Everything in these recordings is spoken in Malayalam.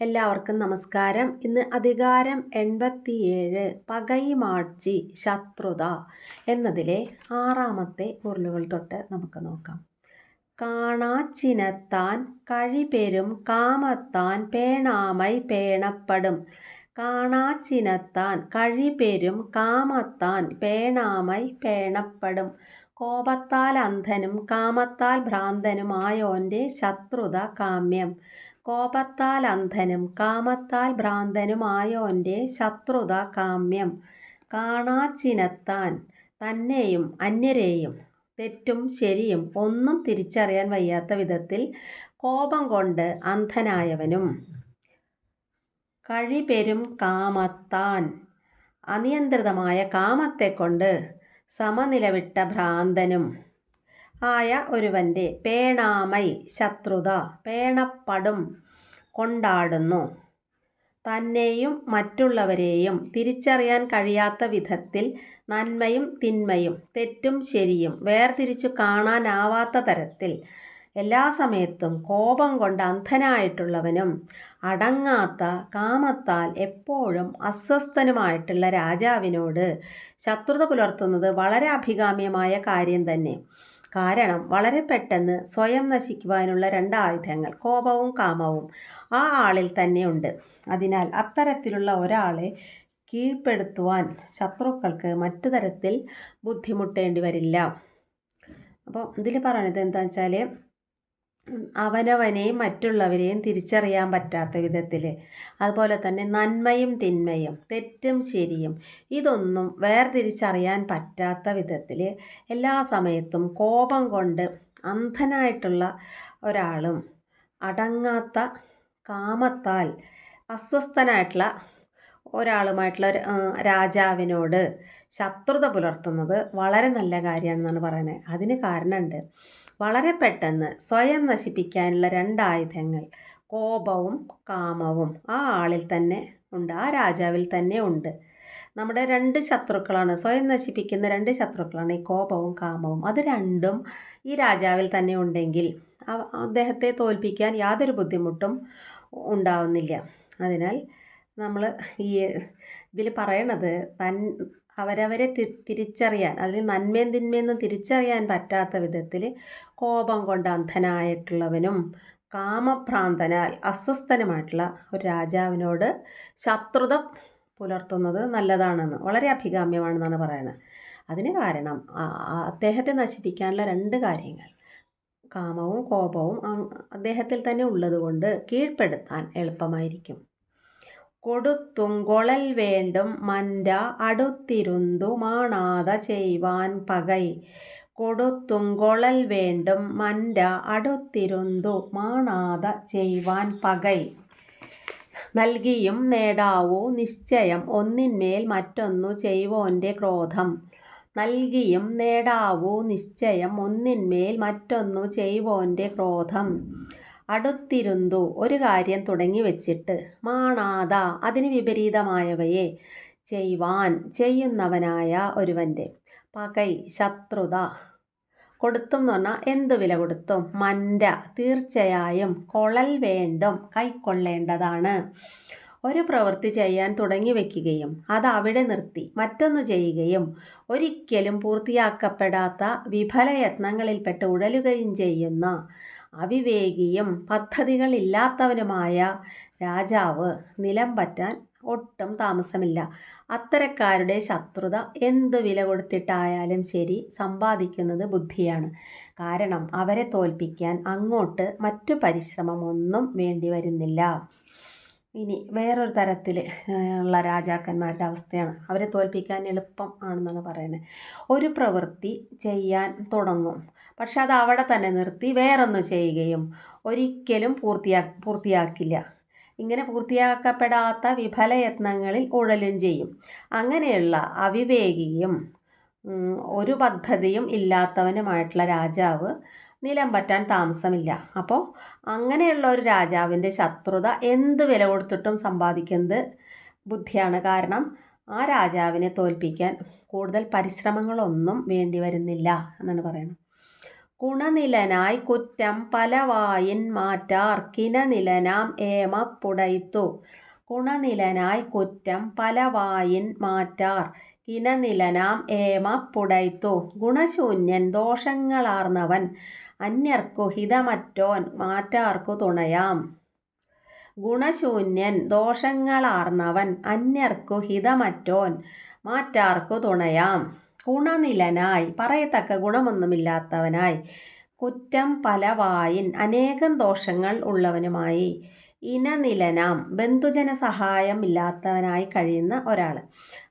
എല്ലാവർക്കും നമസ്കാരം. ഇന്ന് അധികാരം എൺപത്തിയേഴ് പകൈമാഴ്ചി ശത്രുത എന്നതിലെ ആറാമത്തെ ഉരുളുകൾ തൊട്ട് നമുക്ക് നോക്കാം. കാണാച്ചിനത്താൻ കഴിപെരും കാമത്താൻ പേണാമൈ പേണപ്പെടും. കാണാച്ചിനത്താൻ കഴിപെരും കാമത്താൻ പേണാമൈ പേണപ്പെടും. കോപത്താൽ അന്ധനും കാമത്താൽ ഭ്രാന്തനുമായോന്റെ ശത്രുത കാമ്യം. കോപത്താൽ അന്ധനും കാമത്താൽ ഭ്രാന്തനുമായോന്റെ ശത്രുത കാമ്യം. കാണാച്ചിനത്താൻ തന്നെയും അന്യരെയും തെറ്റും ശരിയും ഒന്നും തിരിച്ചറിയാൻ വയ്യാത്ത വിധത്തിൽ കോപം കൊണ്ട് അന്ധനായവനും. കഴിപെരും കാമത്താൻ അനിയന്ത്രിതമായ കാമത്തെ കാമത്തെക്കൊണ്ട് സമനിലവിട്ട ഭ്രാന്തനും. ആയ ഒരുവന്റെ പേണാമൈ ശത്രുത പേണപ്പടും കൊണ്ടാടുന്നു. തന്നെയും മറ്റുള്ളവരെയും തിരിച്ചറിയാൻ കഴിയാത്ത വിധത്തിൽ നന്മയും തിന്മയും തെറ്റും ശരിയും വേർതിരിച്ചു കാണാനാവാത്ത തരത്തിൽ എല്ലാ സമയത്തും കോപം കൊണ്ട് അന്ധനായിട്ടുള്ളവനും അടങ്ങാത്ത കാമത്താൽ എപ്പോഴും അസ്വസ്ഥനുമായിട്ടുള്ള രാജാവിനോട് ശത്രുത പുലർത്തുന്നത് വളരെ അഭികാമ്യമായ കാര്യം തന്നെ. കാരണം വളരെ പെട്ടെന്ന് സ്വയം നശിക്കുവാനുള്ള രണ്ട് ആയുധങ്ങൾ കോപവും കാമവും ആ ആളിൽ തന്നെയുണ്ട്. അതിനാൽ അത്തരത്തിലുള്ള ഒരാളെ കീഴ്പ്പെടുത്തുവാൻ ശത്രുക്കൾക്ക് മറ്റു തരത്തിൽ ബുദ്ധിമുട്ടേണ്ടി വരില്ല. അപ്പോൾ ഇതിൽ പറയണത് എന്താ വെച്ചാൽ അവനവനെയും മറ്റുള്ളവരെയും തിരിച്ചറിയാൻ പറ്റാത്ത വിധത്തിൽ അതുപോലെ തന്നെ നന്മയും തിന്മയും തെറ്റും ശരിയും ഇതൊന്നും വേർതിരിച്ചറിയാൻ പറ്റാത്ത വിധത്തിൽ എല്ലാ സമയത്തും കോപം കൊണ്ട് അന്ധനായിട്ടുള്ള ഒരാളും അടങ്ങാത്ത കാമത്താൽ അസ്വസ്ഥനായിട്ടുള്ള ഒരാളുമായിട്ടുള്ള രാജാവിനോട് ശത്രുത പുലർത്തുന്നത് വളരെ നല്ല കാര്യമാണെന്നാണ് പറയുന്നത്. അതിന് കാരണമുണ്ട്. വളരെ പെട്ടെന്ന് സ്വയം നശിപ്പിക്കാനുള്ള രണ്ടായുധങ്ങൾ. കോപവും കാമവും ആ ആളിൽ തന്നെ ഉണ്ട് ആ രാജാവിൽ തന്നെ ഉണ്ട്. നമ്മുടെ രണ്ട് ശത്രുക്കളാണ് സ്വയം നശിപ്പിക്കുന്ന രണ്ട് ശത്രുക്കളാണ് ഈ കോപവും കാമവും. അത് രണ്ടും ഈ രാജാവിൽ തന്നെ ഉണ്ടെങ്കിൽ അദ്ദേഹത്തെ തോൽപ്പിക്കാൻ യാതൊരു ബുദ്ധിമുട്ടും ഉണ്ടാവുന്നില്ല. അതിനാൽ നമ്മൾ ഈ ഇതിൽ പറയണത് തൻ അവരവരെ തി തിരിച്ചറിയാൻ അതിൽ നന്മയും തിന്മയൊന്നും തിരിച്ചറിയാൻ പറ്റാത്ത വിധത്തിൽ കോപം കൊണ്ട് അന്ധനായിട്ടുള്ളവനും കാമഭ്രാന്തനാൽ അസ്വസ്ഥനുമായിട്ടുള്ള ഒരു രാജാവിനോട് ശത്രുത പുലർത്തുന്നത് നല്ലതാണെന്ന് വളരെ അഭികാമ്യമാണെന്നാണ് പറയുന്നത് അതിന് കാരണം അദ്ദേഹത്തെ നശിപ്പിക്കാനുള്ള രണ്ട് കാര്യങ്ങൾ. കാമവും കോപവും അദ്ദേഹത്തിൽ തന്നെ ഉള്ളതുകൊണ്ട് കീഴ്പ്പെടുത്താൻ എളുപ്പമായിരിക്കും. കൊടുത്തുങ്കൊളൽ വേണ്ടും മൻര അടുത്തിരുന്തു മാണാത ചെയ്വാൻ പകൈ. കൊടുത്തുങ്കൊളൽ വേണ്ടും മൻര അടുത്തിരുന്തു മാണാത ചെയ്വാൻ പകൈ. നൽകിയും നേടാവൂ നിശ്ചയം ഒന്നിന്മേൽ മറ്റൊന്നു ചെയ്വോന്റെ ക്രോധം. നൽകിയും നേടാവൂ നിശ്ചയം ഒന്നിന്മേൽ മറ്റൊന്നു ചെയ്വോന്റെ ക്രോധം. അടുത്തിരുന്നു. ഒരു കാര്യം തുടങ്ങി വെച്ചിട്ട് മാണാത അതിന് വിപരീതമായവയെ ചെയ്യുവാൻ ചെയ്യുന്നവനായ ഒരുവന്റെ പകൈ ശത്രുത കൊടുത്തും എന്ന് പറഞ്ഞാൽ എന്ത് വില കൊടുത്തും. മൻര തീർച്ചയായും കൊളൽ വേണ്ടും കൈക്കൊള്ളേണ്ടതാണ്. ഒരു പ്രവൃത്തി ചെയ്യാൻ തുടങ്ങി വയ്ക്കുകയും അത് അവിടെ നിർത്തി മറ്റൊന്ന് ചെയ്യുകയും ഒരിക്കലും പൂർത്തിയാക്കപ്പെടാത്ത വിഫല യത്നങ്ങളിൽപ്പെട്ട് ഉഴലുകയും ചെയ്യുന്ന അവിവേകിയും പദ്ധതികളില്ലാത്തവനുമായ രാജാവ് നിലം പറ്റാൻ ഒട്ടും താമസമില്ല. അത്തരക്കാരുടെ ശത്രുത എന്ത് വില കൊടുത്തിട്ടായാലും ശരി സമ്പാദിക്കുന്നത് ബുദ്ധിയാണ്. കാരണം അവരെ തോൽപ്പിക്കാൻ അങ്ങോട്ട് മറ്റു പരിശ്രമമൊന്നും വേണ്ടി വരുന്നില്ല. ഇനി വേറൊരു തരത്തിൽ ഉള്ള രാജാക്കന്മാരുടെ അവസ്ഥയാണ്. അവരെ തോൽപ്പിക്കാൻ എളുപ്പം ആണെന്നാണ് പറയുന്നത്. ഒരു പ്രവൃത്തി ചെയ്യാൻ തുടങ്ങും. പക്ഷെ അത് അവിടെ തന്നെ നിർത്തി വേറൊന്ന് ചെയ്യുകയും ഒരിക്കലും പൂർത്തിയാ പൂർത്തിയാക്കില്ല. ഇങ്ങനെ പൂർത്തിയാക്കപ്പെടാത്ത വിഫലയത്നങ്ങളിൽ ഉഴലും ചെയ്യും. അങ്ങനെയുള്ള അവിവേകിയും ഒരു പദ്ധതിയും ഇല്ലാത്തവനുമായിട്ടുള്ള രാജാവ് നിലം പറ്റാൻ താമസമില്ല. അപ്പോൾ അങ്ങനെയുള്ള ഒരു രാജാവിന്റെ ശത്രുത എന്ത് വില കൊടുത്തിട്ടും സമ്പാദിക്കുന്നത് ബുദ്ധിയാണ്. കാരണം ആ രാജാവിനെ തോൽപ്പിക്കാൻ കൂടുതൽ പരിശ്രമങ്ങളൊന്നും വേണ്ടി വരുന്നില്ല എന്നാണ് പറയുന്നത്. ഗുണനിലനായി കുറ്റം പലവായിൻ മാറ്റാർ കിനനിലനാം ഏമപ്പുടൈത്തു ഗുണനിലനായി കുറ്റം പലവായിൻ മാറ്റാർ കിനനിലനാം ഏമപ്പുടൈത്തു ഗുണശൂന്യൻ ദോഷങ്ങളാർന്നവൻ അന്യർക്കു ഹിതമറ്റോൻ മാറ്റാർക്കു തുണയാം. ഗുണശൂന്യൻ ദോഷങ്ങളാർന്നവൻ അന്യർക്കു ഹിതമറ്റോൻ മാറ്റാർക്കു തുണയാം. ഗുണനിലനായി പറയത്തക്ക ഗുണമൊന്നുമില്ലാത്തവനായി. കുറ്റം പലവായിൻ അനേകം ദോഷങ്ങൾ ഉള്ളവനുമായി ഇനനിലനാം ബന്ധുജന സഹായം ഇല്ലാത്തവനായി കഴിയുന്ന ഒരാൾ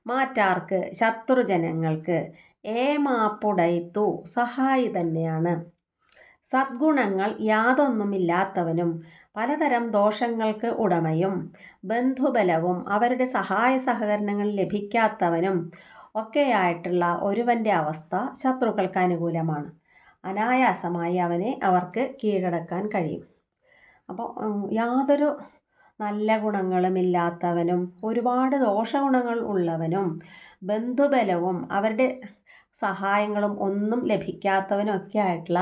മാറ്റാർക്ക് ശത്രുജനങ്ങൾക്ക് ഏമാപ്പുടൈത്തു സഹായി തന്നെയാണ്. സദ്ഗുണങ്ങൾ യാതൊന്നുമില്ലാത്തവനും പലതരം ദോഷങ്ങൾക്ക് ഉടമയും ബന്ധുബലവും അവരുടെ സഹായ സഹകരണങ്ങൾ ലഭിക്കാത്തവനും ഒക്കെയായിട്ടുള്ള ഒരുവന്റെ അവസ്ഥ ശത്രുക്കൾക്ക് അനുകൂലമാണ്. അനായാസമായി അവനെ അവർക്ക് കീഴടക്കാൻ കഴിയും. അപ്പോൾ യാതൊരു നല്ല ഗുണങ്ങളുമില്ലാത്തവനും ഒരുപാട് ദോഷഗുണങ്ങൾ ഉള്ളവനും ബന്ധുബലവും അവരുടെ സഹായങ്ങളും ഒന്നും ലഭിക്കാത്തവനൊക്കെ ആയിട്ടുള്ള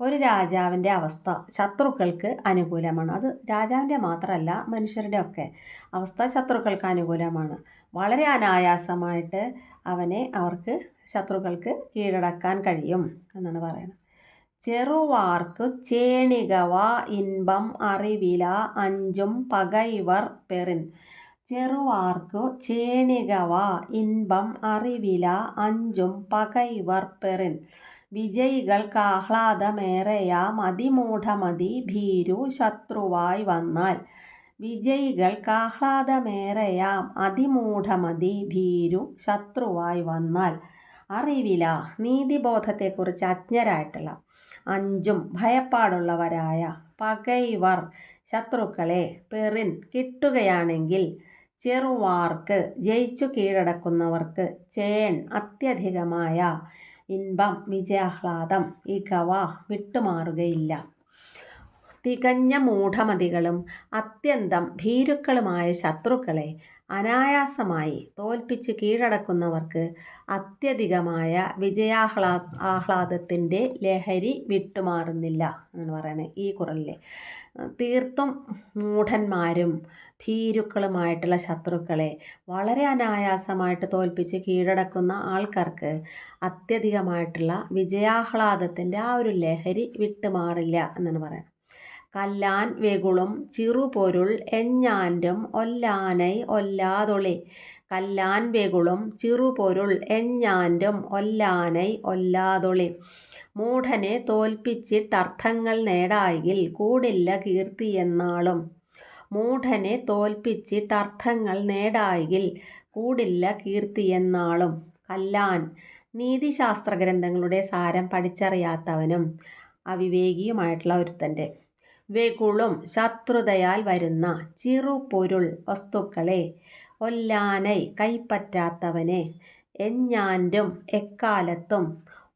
ഒരു രാജാവിന്റെ അവസ്ഥ ശത്രുക്കൾക്ക് അനുകൂലമാണ്. അത് രാജാവിന്റെ മാത്രമല്ല മനുഷ്യരുടെ ഒക്കെ അവസ്ഥ ശത്രുക്കൾക്ക് അനുകൂലമാണ്. വളരെ അനായാസമായിട്ട് അവനെ അവർക്ക് ശത്രുക്കൾക്ക് കീഴടക്കാൻ കഴിയും എന്നാണ് പറയുന്നത്. ചെറുവാർക്ക് ചേണികവ ഇൻപം അറിവില അഞ്ചും പകൈവർ പെറിൻ. ചെറുവാർക്കു ചേണികവ ഇൻപം അറിവില അഞ്ചും പകൈവർ പെറിൻ. വിജയികൾക്കാഹ്ലാദമേറെയാം അതിമൂഢമതി ഭീരു ശത്രുവായി വന്നാൽ. വിജയികൾക്കാഹ്ലാദമേറെയാം അതിമൂഢമതി ഭീരു ശത്രുവായി വന്നാൽ. അറിവില നീതിബോധത്തെക്കുറിച്ച് അജ്ഞരായിട്ടുള്ള അഞ്ചും ഭയപ്പാടുള്ളവരായ പകൈവർ ശത്രുക്കളെ പെറിൻ കിട്ടുകയാണെങ്കിൽ ചെറുവാർക്ക് ജയിച്ചു കീഴടക്കുന്നവർക്ക് ചേൺ അത്യധികമായ ഇൻപം വിജയാഹ്ലാദം ഈ കവ വിട്ടുമാറുകയില്ല. തികഞ്ഞ മൂഢമതികളും അത്യന്തം ഭീരുക്കളുമായ ശത്രുക്കളെ അനായാസമായി തോൽപ്പിച്ച് കീഴടക്കുന്നവർക്ക് അത്യധികമായ വിജയാഹ്ലാ ആഹ്ലാദത്തിന്റെ ലഹരി വിട്ടുമാറുന്നില്ല എന്ന് പറയുന്നത് ഈ കുറലിലെ തീർത്തും മൂഢന്മാരും ഭീരുക്കളുമായിട്ടുള്ള ശത്രുക്കളെ വളരെ അനായാസമായിട്ട് തോൽപ്പിച്ച് കീഴടക്കുന്ന ആൾക്കാർക്ക് അത്യധികമായിട്ടുള്ള വിജയാഹ്ലാദത്തിന്റെ ആ ഒരു ലഹരി വിട്ടുമാറില്ല എന്നാണ് പറയുന്നത്. കല്ലാൻ വെകുളും ചിറുപൊരുൾ എഞ്ഞാന്റും ഒല്ലാനൈ ഒല്ലാതൊളി. കല്ലാൻ വെകുളും ചിറുപൊരുൾ എഞ്ഞാന്റും ഒല്ലാനൈ ഒല്ലാതൊളി. മൂഢനെ തോൽപ്പിച്ചിട്ടർത്ഥങ്ങൾ നേടായിൽ കൂടില്ല കീർത്തിയെന്നാളും മൂഢനെ തോൽപ്പിച്ചിട്ടർത്ഥങ്ങൾ നേടായിൽ കൂടില്ല കീർത്തിയെന്നാളും കല്ലാൻ നീതിശാസ്ത്ര ഗ്രന്ഥങ്ങളുടെ സാരം പഠിച്ചറിയാത്തവനും അവിവേകിയുമായിട്ടുള്ള ഒരുത്തന്റെ വെകുളും ശത്രുതയാൽ വരുന്ന ചിറുപൊരുൾ വസ്തുക്കളെ ഒല്ലാനൈ കൈപ്പറ്റാത്തവനെ എഞ്ഞാന്റും എക്കാലത്തും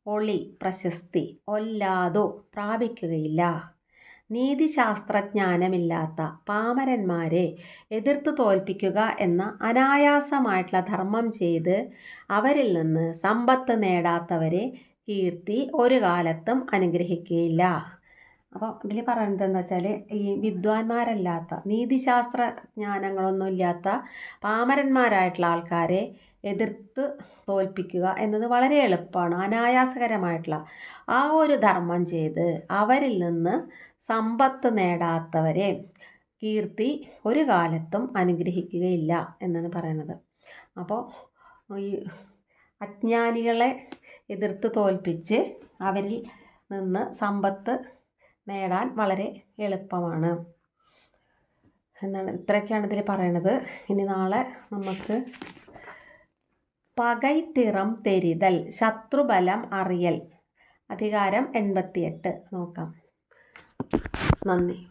ഒളി പ്രശസ്തി ഒല്ലാതു പ്രാപിക്കുകയില്ല. നീതിശാസ്ത്രജ്ഞാനമില്ലാത്ത പാമരന്മാരെ എതിർത്ത് തോൽപ്പിക്കുക എന്ന അനായാസമായിട്ടുള്ള ധർമ്മം ചെയ്ത് അവരിൽ നിന്ന് സമ്പത്ത് നേടാത്തവരെ കീർത്തി ഒരു കാലത്തും അനുഗ്രഹിക്കുകയില്ല. അപ്പോൾ ഇതിൽ പറയുന്നത് എന്താ വെച്ചാൽ ഈ വിദ്വാൻമാരല്ലാത്ത നീതിശാസ്ത്ര ജ്ഞാനങ്ങളൊന്നും ഇല്ലാത്ത പാമരന്മാരായിട്ടുള്ള ആൾക്കാരെ എതിർത്ത് തോൽപ്പിക്കുക എന്നത് വളരെ എളുപ്പമാണ് അനായാസകരമായിട്ടുള്ള. ആ ഒരു ധർമ്മം ചെയ്ത് അവരിൽ നിന്ന് സമ്പത്ത് നേടാത്തവരെ കീർത്തി ഒരു കാലത്തും അനുഗ്രഹിക്കുകയില്ല എന്നാണ് പറയുന്നത് അപ്പോൾ ഈ അജ്ഞാനികളെ എതിർത്ത് തോൽപ്പിച്ച് അവരിൽ നിന്ന് സമ്പത്ത് നേടാൻ വളരെ എളുപ്പമാണ്. എന്നാണ് ഇത്രയൊക്കെയാണ് ഇതിൽ പറയണത്. ഇനി നാളെ നമുക്ക് പകൈത്തിറം തെരിതൽ ശത്രുബലം അറിയൽ. അധികാരം എൺപത്തിയെട്ട്. നോക്കാം. നന്ദി.